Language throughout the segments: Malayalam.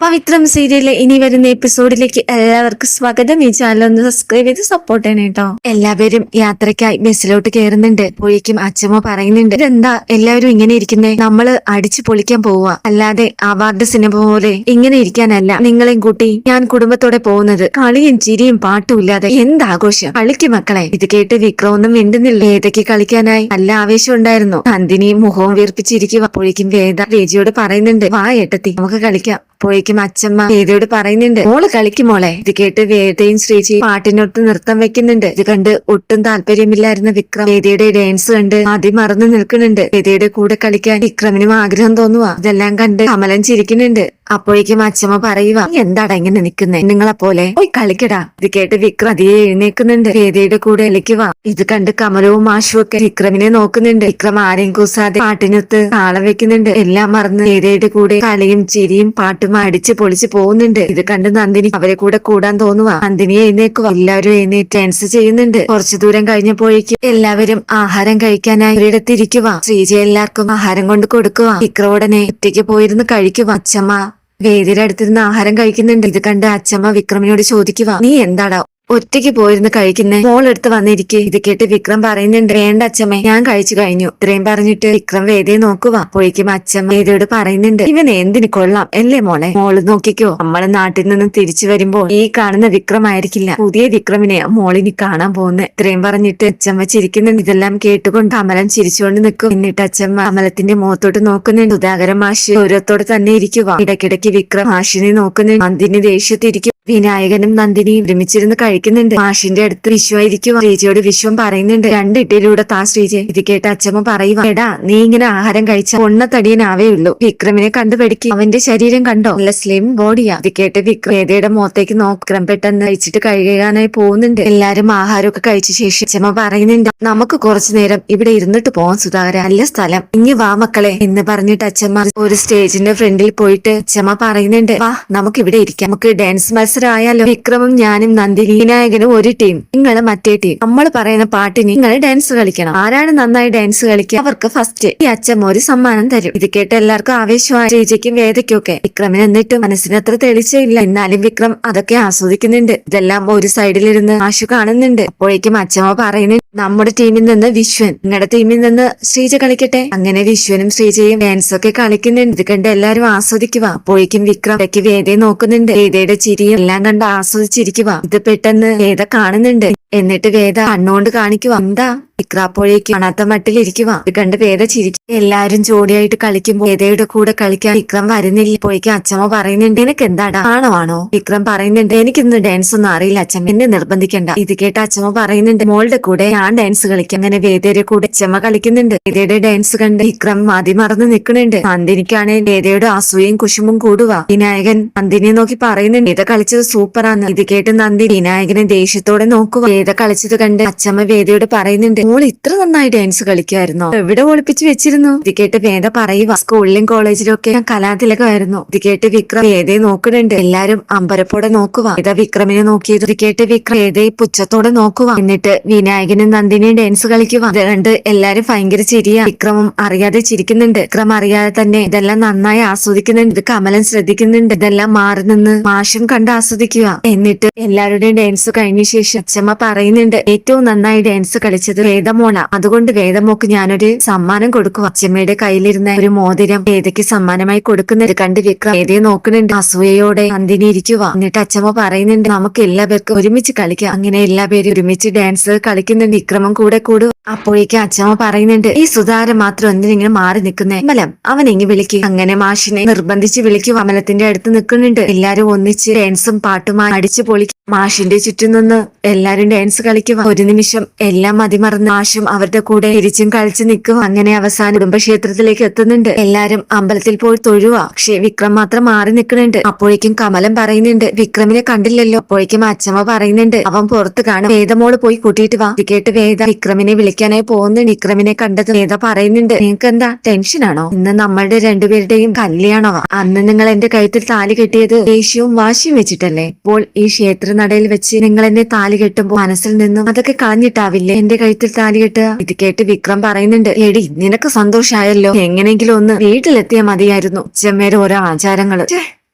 പവിത്രം സീരിയലിലെ ഇനി വരുന്ന എപ്പിസോഡിലേക്ക് എല്ലാവർക്കും സ്വാഗതം. ഈ ചാനൽ ഒന്ന് സബ്സ്ക്രൈബ് ചെയ്ത് സപ്പോർട്ട് ചെയ്യണം കേട്ടോ എല്ലാവരും യാത്രക്കായി ബസ്സിലോട്ട് കയറുന്നുണ്ട് പോയിക്കും അച്ഛമ്മ പറയുന്നുണ്ട്. ഇതെന്താ? എല്ലാവരും ഇങ്ങനെ ഇരിക്കുന്നേ? നമ്മൾ അടിച്ചു പൊളിക്കാൻ പോവുക അല്ലാതെ അവാർഡ് സിനിമ പോലെ ഇങ്ങനെ ഇരിക്കാനല്ല. നിങ്ങളെയും കൂട്ടി ഞാൻ കുടുംബത്തോടെ പോകുന്നത്. കളിയും ചിരിയും പാട്ടും ഇല്ലാതെ എന്താഘോഷം? കളിക്ക് മക്കളെ ഇത് കേട്ട് വിക്രമൊന്നും മിണ്ടുന്നില്ല. ഏതൊക്കെ കളിക്കാനായി നല്ല ആവേശം ഉണ്ടായിരുന്നു. നന്ദിനി മുഖവും വീർപ്പിച്ചിരിക്കുക അപ്പോഴേക്കും വേദ രേജിയോട് പറയുന്നുണ്ട് വാ ഏട്ടത്തി നമുക്ക് കളിക്കാം. അപ്പോഴേക്കും അച്ഛമ്മ വേദയോട് പറയുന്നുണ്ട് മോൾ കളിക്കും മോളെ. ഇത് കേട്ട് വേദയും ശ്രീജി പാട്ടിനൊത്ത് നൃത്തം വെക്കുന്നുണ്ട്. ഇത് കണ്ട് ഒട്ടും താല്പര്യമില്ലായിരുന്ന വിക്രം വേദയുടെ ഡാൻസ് കണ്ട് ആദ്യം മറന്നു നിൽക്കുന്നുണ്ട്. വേദയുടെ കൂടെ കളിക്കാൻ വിക്രമിനും ആഗ്രഹം തോന്നുക ഇതെല്ലാം കണ്ട് കമലൻ ചിരിക്കുന്നുണ്ട്. അപ്പോഴേക്കും അച്ഛമ്മ പറയുക എന്താട ഇങ്ങനെ നിക്കുന്നേ നിങ്ങളെ പോലെ പോയി കളിക്കടാ. ഇത് കേട്ട് വിക്രം അതിയെ എഴുന്നേക്കുന്നുണ്ട് രേതയുടെ കൂടെ കളിക്കുക ഇത് കണ്ട് കമലവും മാഷും ഒക്കെ വിക്രമിനെ നോക്കുന്നുണ്ട്. വിക്രം ആരെയും കൂസാതെ പാട്ടിനൊത്ത് താളം വെക്കുന്നുണ്ട്. എല്ലാം മറന്ന് രേതയുടെ കൂടെ കളിയും ചിരിയും പാട്ടും അടിച്ച് പൊളിച്ച് പോകുന്നുണ്ട്. ഇത് കണ്ട് നന്ദിനി അവരെ കൂടെ കൂടാൻ തോന്നുക നന്ദിനി എഴുന്നേക്കുക എല്ലാവരും എഴുന്നേറ്റ് ഡാൻസ് ചെയ്യുന്നുണ്ട്. കുറച്ചു ദൂരം കഴിഞ്ഞപ്പോഴേക്കും എല്ലാവരും ആഹാരം കഴിക്കാനായി ഒരിടത്തിരിക്കുക ശ്രീജ എല്ലാവർക്കും ആഹാരം കൊണ്ട് കൊടുക്കുക വിക്രം ഉടനെ ഒറ്റയ്ക്ക് പോയിരുന്ന് കഴിക്കുക അച്ഛമ്മ വേദിയുടെ അടുത്തിരുന്ന് ആഹാരം കഴിക്കുന്നുണ്ട്. ഇത് കണ്ട് അച്ഛമ്മ വിക്രമിനോട് ചോദിക്കുക നീ എന്താടാ ഒറ്റയ്ക്ക് പോയിരുന്ന് കഴിക്കുന്നേ. മോൾ എടുത്ത് വന്നിരിക്കെ. ഇത് കേട്ട് വിക്രം പറയുന്നുണ്ട് വേണ്ട അച്ഛമ്മേ ഞാൻ കഴിച്ചു കഴിഞ്ഞു. ഇത്രയും പറഞ്ഞിട്ട് വിക്രം വേദയെ നോക്കുക അപ്പോഴേക്കും അച്ഛമ്മ വേദയോട് പറയുന്നുണ്ട് ഇവൻ എന്തിന് കൊള്ളാം അല്ലേ മോളെ? മോൾ നോക്കിക്കോ. നമ്മളെ നാട്ടിൽ നിന്ന് തിരിച്ചു വരുമ്പോൾ ഈ കാണുന്ന വിക്രം ആയിരിക്കില്ല പുതിയ വിക്രമിനെ മോളിനി കാണാൻ പോകുന്നത് ഇത്രയും പറഞ്ഞിട്ട് അച്ഛമ്മ ചിരിക്കുന്നുണ്ട്. ഇതെല്ലാം കേട്ടുകൊണ്ട് അമലൻ ചിരിച്ചുകൊണ്ട് നിൽക്കും. എന്നിട്ട് അച്ഛമ്മ അമലത്തിന്റെ മുഖത്തോട്ട് നോക്കുന്നുണ്ട്. സുധാകരൻ മാഷി ഓരോത്തോട് തന്നെ ഇരിക്കുക ഇടയ്ക്കിടയ്ക്ക് വിക്രം മാഷിനെ നോക്കുന്നുണ്ട്. നന്ദിനി ദേഷ്യത്തിരിക്കും. വിനായകനും നന്ദിനിയും ഒരുമിച്ചിരുന്ന് കഴിക്കുന്നുണ്ട് മാഷിന്റെ അടുത്ത് വിശ്വമായിരിക്കും ശ്രീജയോട് വിശ്വം പറയുന്നുണ്ട്. രണ്ടിട്ടിലൂടെ താ ശ്രീജ. ഇത് കേട്ട് അച്ഛമ്മ പറയുക എടാ നീ ഇങ്ങനെ ആഹാരം കഴിച്ച പൊണ്ണത്തടിയനാവേ ഉള്ളൂ. വിക്രമിനെ കണ്ടു പഠിക്കും അവന്റെ ശരീരം കണ്ടോ? നല്ല സ്ലിം ബോഡിയാ ഇത് കേട്ട് വിക്രം വേദയുടെ മുഖത്തേക്ക് നോക്കം. പെട്ടെന്ന് കഴിച്ചിട്ട് കഴുകാനായി പോകുന്നുണ്ട്. എല്ലാരും ആഹാരമൊക്കെ കഴിച്ച ശേഷം അച്ഛമ്മ പറയുന്നുണ്ട് നമുക്ക് കുറച്ചു നേരം ഇവിടെ ഇരുന്നിട്ട് പോവാൻ സുധാകര. നല്ല സ്ഥലം. ഇനി വാ മക്കളെ. എന്ന് പറഞ്ഞിട്ട് അച്ഛമ്മ ഒരു സ്റ്റേജിന്റെ ഫ്രണ്ടിൽ പോയിട്ട് അച്ഛമ്മ പറയുന്നുണ്ട് വാ നമുക്ക് ഇവിടെ ഇരിക്കാം. നമുക്ക് ഡാൻസ് മത്സരം ആയാലോ? വിക്രമും ഞാനും നന്ദിനി വിനായകനും ഒരു ടീം നിങ്ങൾ മറ്റേ ടീം നമ്മൾ പറയുന്ന പാട്ടിന് നിങ്ങൾ ഡാൻസ് കളിക്കണം. ആരാണ് നന്നായി ഡാൻസ് കളിക്കുക? അവർക്ക് ഫസ്റ്റ് ഈ അച്ഛമ്മ ഒരു സമ്മാനം തരും. ഇത് കേട്ട് എല്ലാവർക്കും ആവേശമായി. ശ്രീജയ്ക്കും വേദയ്ക്കും ഒക്കെ വിക്രമിന് എന്നിട്ടും മനസ്സിന് അത്ര തെളിച്ചില്ല എന്നാലും വിക്രം അതൊക്കെ ആസ്വദിക്കുന്നുണ്ട്. ഇതെല്ലാം ഒരു സൈഡിലിരുന്ന് ആശു കാണുന്നുണ്ട്. അപ്പോഴേക്കും അച്ഛമ്മ പറയുന്നുണ്ട് നമ്മുടെ ടീമിൽ നിന്ന് വിശ്വൻ നിങ്ങളുടെ ടീമിൽ നിന്ന് ശ്രീജ കളിക്കട്ടെ? അങ്ങനെ വിശ്വനും ശ്രീജയും ഡാൻസ് ഒക്കെ കളിക്കുന്നുണ്ട്. ഇത് കണ്ട് എല്ലാരും ആസ്വദിക്കുക അപ്പോഴേക്കും വിക്രം ഇടയ്ക്ക് വേദയെ നോക്കുന്നുണ്ട്. വേദയുടെ ചിരിയും എല്ലാം കണ്ട് ആസ്വദിച്ചിരിക്കുക ഇത് പെട്ടെന്ന് വേദ കാണുന്നുണ്ട്. എന്നിട്ട് വേദ കണ്ണോണ്ട് കാണിക്കുക എന്താ? ഇക്രാപ്പോഴേക്ക് കാണാത്ത മട്ടിലിരിക്കുക ഇത് കണ്ട് വേദ ചിരിക്കും എല്ലാരും ജോഡിയായിട്ട് കളിക്കുമ്പോൾ വേദയുടെ കൂടെ കളിക്കാൻ വിക്രം വരുന്നില്ല. പോയിക്ക് അച്ഛമ്മ പറയുന്നുണ്ട് എനിക്ക് എന്താടാ? ആണോ ആണോ? വിക്രം പറയുന്നുണ്ട് എനിക്കിന്ന് ഡാൻസ് ഒന്നും അറിയില്ല അച്ഛൻ. എന്നെ നിർബന്ധിക്കണ്ട. ഇത് കേട്ട അച്ഛമ്മ പറയുന്നുണ്ട് മോളുടെ കൂടെ ഞാൻ ഡാൻസ് കളിക്കാം. അങ്ങനെ വേദയുടെ കൂടെ അച്ഛമ്മ കളിക്കുന്നുണ്ട്. വേദയുടെ ഡാൻസ് കണ്ട് വിക്രം മതി മറന്ന് നിൽക്കുന്നുണ്ട്. നന്ദിനിക്കാണ് വേദയുടെ അസൂയയും കുശുമ്പും കൂടുക വിനായകൻ നന്ദിനെ നോക്കി പറയുന്നുണ്ട് ഇത് കളിച്ചത് സൂപ്പറാന്ന് ഇത് കേട്ട് നന്ദി വിനായകനെ ദേഷ്യത്തോടെ നോക്കുക വേദ കളിച്ചത് കണ്ട് അച്ചമ്മ വേദയോട് പറയുന്നുണ്ട് മോൾ ഇത്ര നന്നായി ഡാൻസ് കളിക്കുമായിരുന്നോ എവിടെ ഒളിപ്പിച്ചു വെച്ചിരുന്നു? ഇത് കേട്ട് വേദ പറയുക സ്കൂളിലും കോളേജിലും ഒക്കെ ഞാൻ കലാതിലകമായിരുന്നു. ഇത് കേട്ട് വിക്രം വേദയെ നോക്കുന്നുണ്ട് എല്ലാരും അമ്പരപ്പോടെ നോക്കുക വേദ വിക്രമിനെ നോക്കിയത് ഇത് കേട്ട് വിക്രം വേദയെ പുച്ഛത്തോടെ നോക്കുക എന്നിട്ട് വിനായകനും നന്ദിനിയും ഡാൻസ് കളിക്കുക ഇത് കണ്ട് എല്ലാരും ഭയങ്കര ചിരിയ. വിക്രമും അറിയാതെ ചിരിക്കുന്നുണ്ട്. വിക്രം അറിയാതെ തന്നെ ഇതെല്ലാം നന്നായി ആസ്വദിക്കുന്നുണ്ട്. ഇത് കമലൻ ശ്രദ്ധിക്കുന്നുണ്ട്. ഇതെല്ലാം മാറി നിന്ന് മാഷും കണ്ട് ആസ്വദിക്കുക എന്നിട്ട് എല്ലാവരുടെയും ഡാൻസ് കഴിഞ്ഞ ശേഷം അച്ഛമ്മ പറയുന്നുണ്ട്. ഏറ്റവും നന്നായി ഡാൻസ് കളിച്ചത് വേദമോണ അതുകൊണ്ട് വേദമോക്ക് ഞാനൊരു സമ്മാനം കൊടുക്കും. അച്ഛമ്മയുടെ കയ്യിലിരുന്ന ഒരു മോതിരം വേദയ്ക്ക് സമ്മാനമായി കൊടുക്കുന്നത് കണ്ട് വിക്രം വേദയെ നോക്കുന്നുണ്ട്. അസൂയയോടെ നന്ദിനി ഇരിക്കുക എന്നിട്ട് അച്ഛമ്മ പറയുന്നുണ്ട് നമുക്ക് എല്ലാവർക്കും ഒരുമിച്ച് കളിക്കാം. അങ്ങനെ എല്ലാ പേരും ഒരുമിച്ച് ഡാൻസ് കളിക്കുന്നുണ്ട്. വിക്രമം കൂടെ കൂടും. അപ്പോഴേക്കും അച്ഛമ്മ പറയുന്നുണ്ട് ഈ സുധാര മാത്രം എന്തിനെങ്കിലും മാറി നിൽക്കുന്നേ? അമലം അവൻ എങ്ങി വിളിക്കും? അങ്ങനെ മാഷിനെ നിർബന്ധിച്ച് വിളിക്കും അമലത്തിന്റെ അടുത്ത് നിൽക്കുന്നുണ്ട്. എല്ലാരും ഒന്നിച്ച് ഡാൻസും പാട്ടുമായി അടിച്ചു പൊളിക്കും. മാഷിന്റെ ചുറ്റും നിന്ന് എല്ലാരും ഡാൻസ് കളിക്കും. ഒരു നിമിഷം എല്ലാം മതിമറന്ന് മാഷും അവരുടെ കൂടെ തിരിച്ചും കളിച്ചു നിൽക്കും. അങ്ങനെ അവസാനം കുടുംബക്ഷേത്രത്തിലേക്ക് എത്തുന്നുണ്ട്. എല്ലാരും അമ്പലത്തിൽ പോയി തൊഴുക പക്ഷെ വിക്രം മാത്രം മാറി നിൽക്കുന്നുണ്ട്. അപ്പോഴേക്കും കമലം പറയുന്നുണ്ട് വിക്രമിനെ കണ്ടില്ലല്ലോ. അപ്പോഴേക്കും അച്ഛമ്മ പറയുന്നുണ്ട് അവൻ പുറത്ത് കാണും. വേദമോൾ പോയി കൂട്ടിയിട്ട് വാ. കേട്ട് വേദ വിക്രമിനെ വിളിക്കാനായി പോകുന്നുണ്ട് വിക്രമിനെ കണ്ടത് വേദ പറയുന്നുണ്ട് നിങ്ങൾക്ക് എന്താ ടെൻഷനാണോ? ഇന്ന് നമ്മളുടെ രണ്ടുപേരുടെയും കല്യാണമാ അന്ന് നിങ്ങൾ എന്റെ കഴുത്തിൽ താലി കെട്ടിയത് ദേഷ്യവും വാശിയും വെച്ചിട്ടല്ലേ? ഇപ്പോൾ ഈ ക്ഷേത്ര നടയിൽ വെച്ച് നിങ്ങൾ എന്നെ താലി കെട്ടുമ്പോൾ മനസ്സിൽ നിന്നും അതൊക്കെ കളഞ്ഞിട്ടാവില്ലേ എന്റെ കഴുത്തിൽ താലി കെട്ടുക? ഇത് കേട്ട് വിക്രം പറയുന്നുണ്ട് എടി നിനക്ക് സന്തോഷമായല്ലോ എങ്ങനെയെങ്കിലും ഒന്ന് വീട്ടിലെത്തിയാൽ മതിയായിരുന്നു. ചെമ്മേരെ ഓരോ ആചാരങ്ങൾ.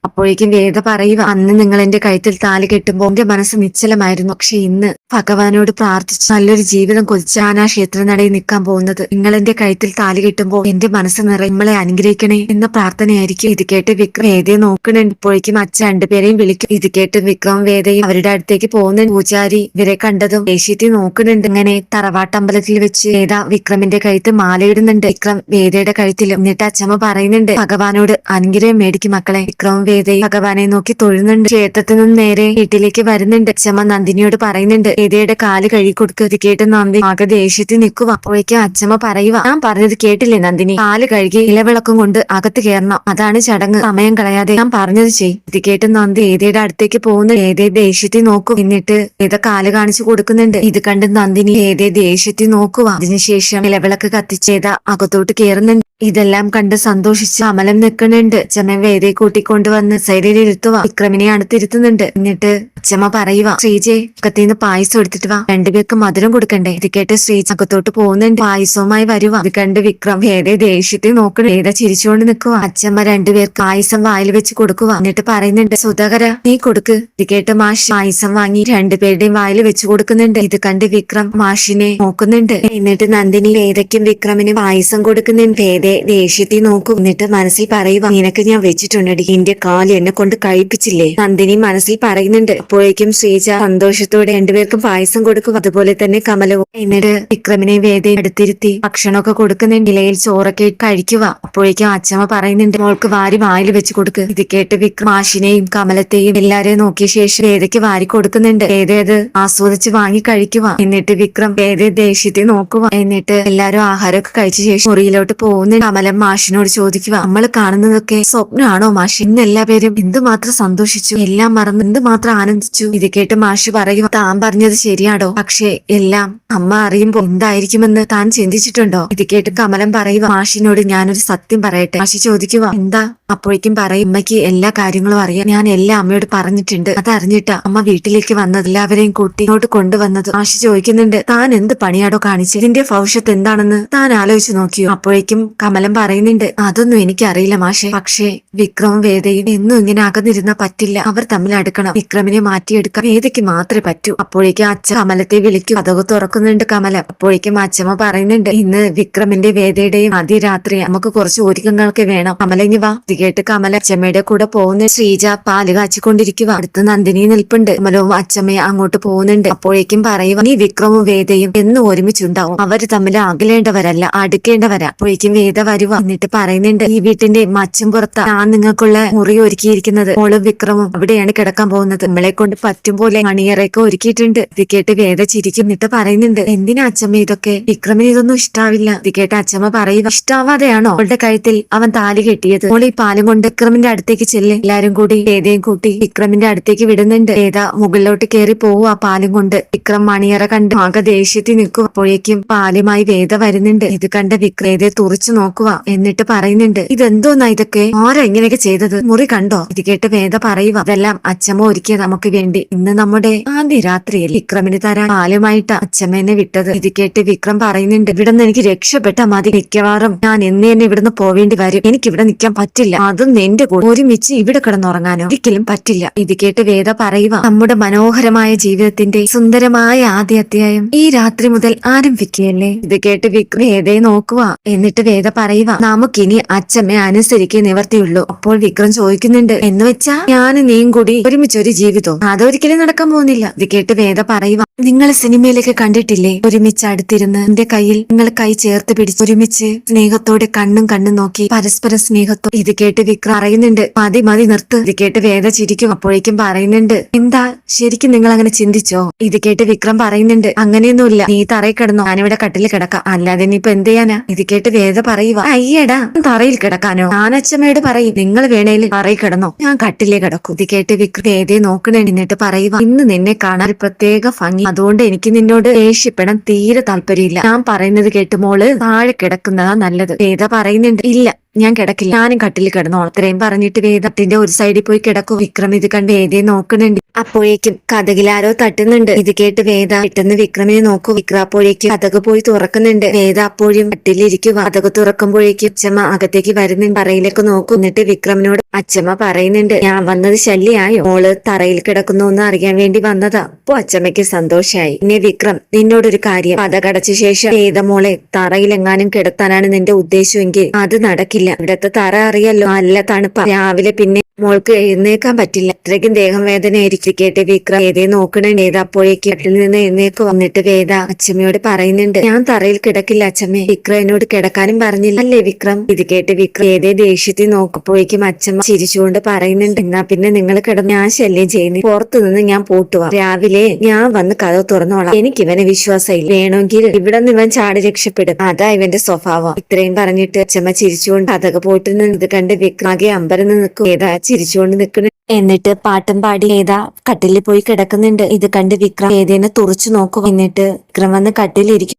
അപ്പോഴേക്കും വേദ പറയുക അന്ന് നിങ്ങൾ എന്റെ കഴുത്തിൽ താലി കെട്ടുമ്പോൾ എന്റെ മനസ്സ് നിശ്ചലമായിരുന്നു. പക്ഷെ ഇന്ന് ഭഗവാനോട് പ്രാർത്ഥിച്ച് നല്ലൊരു ജീവിതം കൊതിച്ചാണ് ആ ക്ഷേത്രനടയിൽ നിൽക്കാൻ പോകുന്നത്. നിങ്ങൾ എന്റെ കഴുത്തിൽ താലി കെട്ടുമ്പോൾ എന്റെ മനസ്സ് നിറ നിങ്ങളെ അനുഗ്രഹിക്കണേ എന്ന പ്രാർത്ഥനയായിരിക്കും. ഇത് കേട്ട് വിക്രം വേദയെ നോക്കണുണ്ട്. ഇപ്പോഴേക്കും അച്ഛൻ രണ്ടുപേരെയും വിളിക്കും. ഇത് കേട്ട് വിക്രം വേദയും അവരുടെ അടുത്തേക്ക് പോകുന്ന പൂജാരി ഇവരെ കണ്ടതും ദേശീയത്തെ നോക്കുന്നുണ്ട്. ഇങ്ങനെ തറവാട്ടമ്പലത്തിൽ വെച്ച് വേദ വിക്രമിന്റെ കഴുത്ത് മാലയിടുന്നുണ്ട്. വിക്രം വേദയുടെ കഴുത്തിലും എന്നിട്ട് അച്ഛമ്മ പറയുന്നുണ്ട് ഭഗവാനോട് അനുഗ്രഹം മേടിക്കും മക്കളെ. വിക്രവും വേദയും ഭഗവാനെ നോക്കി തൊഴുന്നുണ്ട്. ക്ഷേത്രത്തിൽ നിന്ന് നേരെ വീട്ടിലേക്ക് വരുന്നുണ്ട്. അച്ഛമ്മ നന്ദിനിയോട് പറയുന്നുണ്ട്. വേദയുടെ കാൽ കഴുകി കൊടുക്കുക ഇത് കേട്ട് നന്ദി ആകെ ദേഷ്യത്തിൽ നിൽക്കുക. അപ്പോഴേക്കും അച്ഛമ്മ പറയുക ഞാൻ പറഞ്ഞത് കേട്ടില്ലേ നന്ദിനി? കാൽ കഴുകി ഇലവിളക്കും കൊണ്ട് അകത്ത് കയറണം. അതാണ് ചടങ്ങ്. സമയം കളയാതെ ഞാൻ പറഞ്ഞത് ചെയ്യും. ഇത് കേട്ട് നന്ദി ഏതയുടെ അടുത്തേക്ക് പോകുന്ന. ഏതേ ദേഷ്യത്തിൽ നോക്കും. എന്നിട്ട് ഏത കാൽ കാണിച്ചു കൊടുക്കുന്നുണ്ട്. ഇത് കണ്ട് നന്ദിനി ഏതേ ദേഷ്യത്തിൽ നോക്കുക. അതിനുശേഷം ഇലവിളക്ക് കത്തിച്ചേത അകത്തോട്ട് കയറുന്നുണ്ട്. ഇതെല്ലാം കണ്ട് സന്തോഷിച്ച് അമലം നിൽക്കുന്നുണ്ട്. അച്ഛമ്മ വേദയെ കൂട്ടിക്കൊണ്ടുവന്ന് സൈഡിൽ ഇരുത്തുക വിക്രമിനെ അടുത്തിരുത്തുന്നുണ്ട്. എന്നിട്ട് അച്ഛമ്മ പറയുക ശ്രീജെ അക്കത്തിന്ന് പായസം എടുത്തിട്ട് വാ. രണ്ടുപേർക്ക് മധുരം കൊടുക്കണ്ടേ? ഇത് കേട്ട് ശ്രീജ അകത്തോട്ട് പോകുന്നുണ്ട്. പായസവുമായി വരുക ഇത് കണ്ട് വിക്രം വേറെ ദേഷ്യത്തിൽ നോക്കണേ. വേദ ചിരിച്ചുകൊണ്ട് നിൽക്കുക അച്ഛമ്മ രണ്ടുപേർക്ക് പായസം വായിൽ വെച്ച് കൊടുക്കുക എന്നിട്ട് പറയുന്നുണ്ട് സുധാകര നീ കൊടുക്ക്. ഇത് കേട്ട് മാഷ് പായസം വാങ്ങി രണ്ടുപേരുടെയും വായിൽ വെച്ച് കൊടുക്കുന്നുണ്ട്. ഇത് കണ്ട് വിക്രം മാഷിനെ നോക്കുന്നുണ്ട്. എന്നിട്ട് നന്ദിനി വേദയ്ക്കും വിക്രമിനും പായസം കൊടുക്കുന്നുണ്ട്. വേദയെ ദേഷ്യത്തിൽ നോക്കും. എന്നിട്ട് മനസ്സിൽ പറയുക നിനക്ക് ഞാൻ വെച്ചിട്ടുണ്ടടി. എന്റെ കാൽ എന്നെ കൊണ്ട് കഴിപ്പിച്ചില്ലേ? നന്ദിനി മനസ്സിൽ പറയുന്നുണ്ട്. അപ്പോഴേക്കും ശ്രീജ സന്തോഷത്തോടെ രണ്ടുപേർക്കും പായസം കൊടുക്കും. അതുപോലെ തന്നെ കമലവും എന്നിട്ട് വിക്രമിനെ വേദയും എടുത്തിരുത്തി ഭക്ഷണമൊക്കെ കൊടുക്കുന്ന ഇലയിൽ ചോറൊക്കെ കഴിക്കുക. അപ്പോഴേക്കും അച്ഛമ്മ പറയുന്നുണ്ട് മോൾക്ക് വാരി വായിൽ വെച്ച് കൊടുക്കുക ഇത് കേട്ട് വിക്രമാശിനെയും കമലത്തെയും എല്ലാരെയും നോക്കിയ ശേഷം വേദയ്ക്ക് വാരി കൊടുക്കുന്നുണ്ട്. വേദ അത് ആസ്വദിച്ച് വാങ്ങി കഴിക്കുക. എന്നിട്ട് വിക്രം വേദയെ ദേഷ്യത്തെ നോക്കുക. എന്നിട്ട് എല്ലാരും ആഹാരമൊക്കെ കഴിച്ച ശേഷം മുറിയിലോട്ട് പോകുന്നുണ്ട്. കമലം മാഷിനോട് ചോദിക്കുക നമ്മൾ കാണുന്നതൊക്കെ സ്വപ്നമാണോ മാഷി? ഇന്ന് എല്ലാ പേരും എന്തുമാത്രം സന്തോഷിച്ചു എല്ലാം മറന്ന് എന്തുമാത്രം ആനന്ദിച്ചു. ഇത് കേട്ട് മാഷ് പറയും താൻ പറഞ്ഞത് ശരിയാടോ? പക്ഷേ എല്ലാം അമ്മ അറിയുമ്പോ എന്തായിരിക്കുമെന്ന് താൻ ചിന്തിച്ചിട്ടുണ്ടോ? ഇത് കേട്ട് കമലം പറയുക മാഷിനോട് ഞാനൊരു സത്യം പറയട്ടെ. മാഷി ചോദിക്കുക എന്താ? അപ്പോഴേക്കും പറയും അമ്മയ്ക്ക് എല്ലാ കാര്യങ്ങളും അറിയാം. ഞാൻ എല്ലാം അമ്മയോട് പറഞ്ഞിട്ടുണ്ട്. അതറിഞ്ഞിട്ടാ അമ്മ വീട്ടിലേക്ക് വന്നത് എല്ലാവരെയും കൂട്ടി ഇങ്ങോട്ട് കൊണ്ടുവന്നത്. മാഷി ചോദിക്കുന്നുണ്ട് താൻ എന്ത് പണിയാടോ കാണിച്ചു? ഇതിന്റെ ഭവിഷ്യത്ത് എന്താണെന്ന് താൻ ആലോചിച്ച് നോക്കിയോ? അപ്പോഴേക്കും കമലം പറയുന്നുണ്ട് അതൊന്നും എനിക്കറിയില്ല മാഷെ. പക്ഷേ വിക്രവും വേദയും എന്നും ഇങ്ങനെ അകന്നിരുന്ന പറ്റില്ല. അവർ തമ്മിൽ അടുക്കണം. വിക്രമിനെ മാറ്റിയെടുക്കാൻ വേദയ്ക്ക് മാത്രമേ പറ്റൂ. അപ്പോഴേക്കും അച്ഛൻ കമലത്തെ വിളിക്കും. അതൊക്കെ തുറക്കുന്നുണ്ട് കമല. അപ്പോഴേക്കും അച്ഛമ്മ പറയുന്നുണ്ട് ഇന്ന് വിക്രമിന്റെ വേദയുടെയും ആദ്യ രാത്രി നമുക്ക് കുറച്ച് ഒരുക്കങ്ങൾക്ക് വേണം. കമല ഇനി വാ. ഇത് കേട്ട് കമല അച്ഛമ്മയുടെ കൂടെ പോകുന്ന ശ്രീജ പാൽ കാച്ചിക്കൊണ്ടിരിക്കുക അടുത്ത് നന്ദിനി നിൽപ്പുണ്ട്. കമലവും അച്ഛമ്മയും അങ്ങോട്ട് പോകുന്നുണ്ട്. അപ്പോഴേക്കും പറയുക നീ വിക്രമും വേദയും എന്നും ഒരുമിച്ചുണ്ടാവും. അവർ തമ്മിൽ അകലേണ്ടവരല്ല അടുക്കേണ്ടവരാ. അപ്പോഴേക്കും വേദ വരുക എന്നിട്ട് പറയുന്നുണ്ട് ഈ വീട്ടിന്റെ മച്ചും പുറത്ത. ഞാൻ നിങ്ങൾക്കുള്ള മുറി ഒരുക്കിയിരിക്കുന്നത്. മോളും വിക്രമും അവിടെയാണ് കിടക്കാൻ പോകുന്നത്. നമ്മളെ കൊണ്ട് പറ്റും പോലെ മണിയറയൊക്കെ ഒരുക്കിയിട്ടുണ്ട്. ഇത് കേട്ട് വേദ ചിരിക്കും എന്നിട്ട് പറയുന്നുണ്ട് എന്തിനാ അച്ഛമ്മ ഇതൊക്കെ? വിക്രമിന് ഇതൊന്നും ഇഷ്ടാവില്ല. ഇത് കേട്ട് അച്ഛമ്മ പറയുക ഇഷ്ടാവാതെയാണോ അവളുടെ കഴുത്തിൽ അവൻ താലി കെട്ടിയത്? ഈ പാലും കൊണ്ട് വിക്രമിന്റെ അടുത്തേക്ക് ചെല്ല്. എല്ലാരും കൂടി വേദയും കൂട്ടി വിക്രമിന്റെ അടുത്തേക്ക് വിടുന്നുണ്ട്. വേദ മുകളിലോട്ട് കയറി പോവും ആ പാലും കൊണ്ട്. വിക്രം മണിയറ കണ്ട് ആകെ ദേഷ്യത്തിൽ നിൽക്കും. അപ്പോഴേക്കും പാലുമായി വേദ വരുന്നുണ്ട്. ഇത് കണ്ട വിക്രേതയെ തുറച്ചു നോക്കുക എന്നിട്ട് പറയുന്നുണ്ട് ഇതെന്തോന്നാ ഇതൊക്കെ? ആരാ ഇങ്ങനെയൊക്കെ ചെയ്തത്? മുറി കണ്ടോ? ഇത് കേട്ട് വേദ പറയുക അതെല്ലാം അച്ഛമ്മ ഒരുക്കിയ നമുക്ക് വേണ്ടി. ഇന്ന് നമ്മുടെ ആദ്യ രാത്രിയിൽ വിക്രമിന് തരാൻ പാലുമായിട്ട് അച്ഛമ്മേനെ വിട്ടത്. ഇത് കേട്ട് വിക്രം പറയുന്നുണ്ട് ഇവിടെ നിന്ന് എനിക്ക് രക്ഷപ്പെട്ട മതി. മിക്കവാറും ഞാൻ എന്ന് തന്നെ ഇവിടുന്ന് പോവേണ്ടി വരും. എനിക്ക് ഇവിടെ നിൽക്കാൻ പറ്റില്ല. അതും നിന്റെ കൂടെ ഒരുമിച്ച് ഇവിടെ കിടന്നുറങ്ങാനോ? ഒരിക്കലും പറ്റില്ല. ഇത് കേട്ട് വേദ പറയുക നമ്മുടെ മനോഹരമായ ജീവിതത്തിന്റെ സുന്ദരമായ ആദ്യ അധ്യായം ഈ രാത്രി മുതൽ ആരംഭിക്കുകയല്ലേ? ഇത് കേട്ട് വിക്രം വേദയെ നോക്കുക എന്നിട്ട് വേദ പറയുക നമുക്കിനി അച്ഛമ്മ അനുസരിക്കേ നിവർത്തിയുള്ളൂ. അപ്പോൾ വിക്രം ചോദിക്കുന്നുണ്ട്. എന്ന് വെച്ചാ ഞാൻ നീയും കൂടി ഒരുമിച്ച് ഒരു ജീവിതവും. അതൊരിക്കലും നടക്കാൻ പോകുന്നില്ല. ഇത് കേട്ട് വേദ പറയുക നിങ്ങൾ സിനിമയിലൊക്കെ കണ്ടിട്ടില്ലേ? ഒരുമിച്ച് അടുത്തിരുന്ന് എന്റെ കയ്യിൽ നിങ്ങൾ കൈ ചേർത്ത് പിടിച്ച് ഒരുമിച്ച് സ്നേഹത്തോടെ കണ്ണും കണ്ണും നോക്കി പരസ്പര സ്നേഹത്തോ ഇത് കേട്ട് വിക്രം അറിയുന്നുണ്ട് മതി മതി നിർത്ത്. ഇത് കേട്ട് വേദ ചിരിക്കും. അപ്പോഴേക്കും പറയുന്നുണ്ട് എന്താ? ശരിക്കും നിങ്ങൾ അങ്ങനെ ചിന്തിച്ചോ? ഇത് കേട്ട് വിക്രം പറയുന്നുണ്ട് അങ്ങനെയൊന്നുമില്ല. നീ തറയിൽ കിടന്നോ. ഞാനിവിടെ കട്ടിൽ കിടക്കാം. അല്ലാതെ ഇനിയിപ്പൊ എന്ത് ചെയ്യാനാ? ഇത് കേട്ട് വേദ പറയുക അയ്യടാ തറയിൽ കിടക്കാനോ? ആനച്ചമ്മയോട് പറയും നിങ്ങൾ വേണേൽ തറയിൽ കിടന്നോ? ഞാൻ കട്ടിലേ കിടക്കും. ഇത് കേട്ട് വിക്രം ഏതേ നോക്കണേ നിന്നിട്ട് പറയുക ഇന്ന് നിന്നെ കാണാൻ ഒരു പ്രത്യേക ഭംഗി. അതുകൊണ്ട് എനിക്ക് നിന്നോട് ദേഷ്യപ്പെടാൻ തീരെ താല്പര്യമില്ല. ഞാൻ പറയുന്നത് കേട്ട് മോൾ താഴെ കിടക്കുന്നതാ നല്ലത്. വേദ പറയുന്നുണ്ട് ഇല്ല ഞാൻ കിടക്കില്ല. ഞാനും കട്ടിൽ കിടന്നു അത്രയും പറഞ്ഞിട്ട് വേദത്തിന്റെ ഒരു സൈഡിൽ പോയി കിടക്കും. വിക്രം ഇത് കണ്ട് വേദയെ നോക്കുന്നുണ്ട്. അപ്പോഴേക്കും കഥകിലാരോ തട്ടുന്നുണ്ട്. ഇത് കേട്ട് വേദ പെട്ടെന്ന് വിക്രമിനെ നോക്കൂ. വിക്രം അപ്പോഴേക്കും കഥക് പോയി തുറക്കുന്നുണ്ട്. വേദ അപ്പോഴും കട്ടിലിരിക്കും. കഥക് തുറക്കുമ്പോഴേക്കും അച്ഛമ്മ അകത്തേക്ക് വരുന്നുണ്ട് തറയിലേക്ക് നോക്കും. എന്നിട്ട് വിക്രമിനോട് അച്ഛമ്മ പറയുന്നുണ്ട് ഞാൻ വന്നത് ശല്യായോ? മോൾ തറയിൽ കിടക്കുന്നു എന്ന് അറിയാൻ വേണ്ടി വന്നതാ. അപ്പോ അച്ഛമ്മയ്ക്ക് സന്തോഷായി. പിന്നെ വിക്രം നിന്നോടൊരു കാര്യം. കഥ കടച്ച ശേഷം വേദ മോളെ തറയിലെങ്ങാനും കിടത്താനാണ് നിന്റെ ഉദ്ദേശമെങ്കിൽ അത് നടക്കില്ല. ഇവിടത്തെ തറ അറിയല്ലോ നല്ല തണുപ്പ. രാവിലെ പിന്നെ മോൾക്ക് എഴുന്നേക്കാൻ പറ്റില്ല. അത്രയ്ക്കും ദേഹം വേദനയായിരിക്കട്ടെ കേട്ട് വിക്രം ഏതേ നോക്കണേ. വേദ അപ്പോഴേക്ക് കട്ടിൽ നിന്ന് എഴുന്നേക്ക് വന്നിട്ട് വേദ അച്ഛമ്മയോട് പറയുന്നുണ്ട് ഞാൻ തറയിൽ കിടക്കില്ല അച്ഛമ്മേ. വിക്രം എന്നോട് കിടക്കാനും പറഞ്ഞില്ല അല്ലേ വിക്രം? ഇത് കേട്ട് വിക്രം ഏതേ ദേഷ്യത്തിൽ നോക്കപ്പോഴേക്കും അച്ഛമ്മ ചിരിച്ചുകൊണ്ട് പറയുന്നുണ്ട് എന്നാ പിന്നെ നിങ്ങൾ കിടന്ന് ഞാൻ ശല്യം ചെയ്യുന്നു. പുറത്തു നിന്ന് ഞാൻ പൂട്ടുവാ. രാവിലെ ഞാൻ വന്ന് കഥ തുറന്നോളാം. എനിക്ക് ഇവനെ വിശ്വാസമില്ല. വേണമെങ്കിൽ ഇവിടെ നിന്ന് ഇവൻ ചാടി രക്ഷപ്പെടും. അതാ ഇവന്റെ സ്വഭാവം. ഇത്രയും പറഞ്ഞിട്ട് അച്ഛമ്മ ചിരിച്ചുകൊണ്ട് കഥക പോയിട്ട് നിന്ന് ഇത് കണ്ട് വിക്രമാകെ അമ്പരന്ന് നിൽക്കും. ഏതാ ചിരിച്ചുകൊണ്ട് നിൽക്കുന്നു. എന്നിട്ട് പാട്ടും പാടി ഏതാ കട്ടിലിൽ പോയി കിടക്കുന്നുണ്ട്. ഇത് കണ്ട് വിക്രം ഏതേനെ തുറച്ചു നോക്കും. എന്നിട്ട് വിക്രം വന്ന് കട്ടിലിരിക്കും